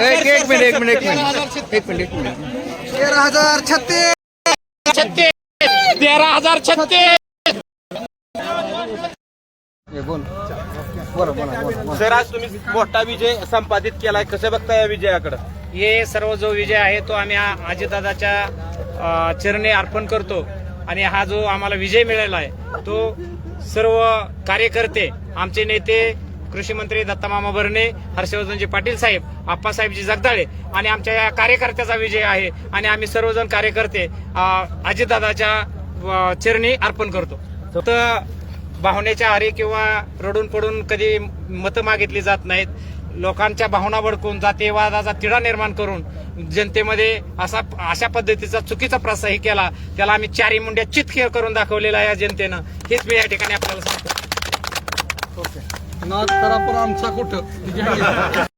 एक एक मिनिट एक मिनिट एक मिनिट एक मिनिट एक मिनिट. तेरा हजार छत्तीस छत्तीस तेरा हजार छत्तीस बोल. सर आज तुम्ही मोठा विजय संपादित केलाय. कसं बघता या विजयाकडे? हे सर्व जो विजय आहे तो आम्ही आ- अजितदादाच्या अ, चरणी अर्पण करतो. आणि हा जो आम्हाला विजय मिळाला आहे तो सर्व कार्यकर्ते आमचे नेते कृषी मंत्री दत्तामामा भरणे हर्षवर्धनजी पाटील साहेब आप्पासाहेबजी जगदाळे आणि आमच्या या कार्यकर्त्याचा विजय आहे आणि आम्ही सर्वजण कार्यकर्ते अजितदादाच्या चरणी अर्पण करतो. तर भावनेच्या आरे किंवा रडून पडून कधी मतं मागितली जात नाहीत. लोकांच्या भावना भडकून जातीयवादाचा तिढा निर्माण करून जनतेमध्ये असा अशा पद्धतीचा चुकीचा प्रसाही केला त्याला आम्ही चारी मुंड्या चितखेळ करून दाखवलेला आहे या जनतेनं. हेच मी या ठिकाणी आपल्याला सांगतो. नाद करा पण आमचा कुठं?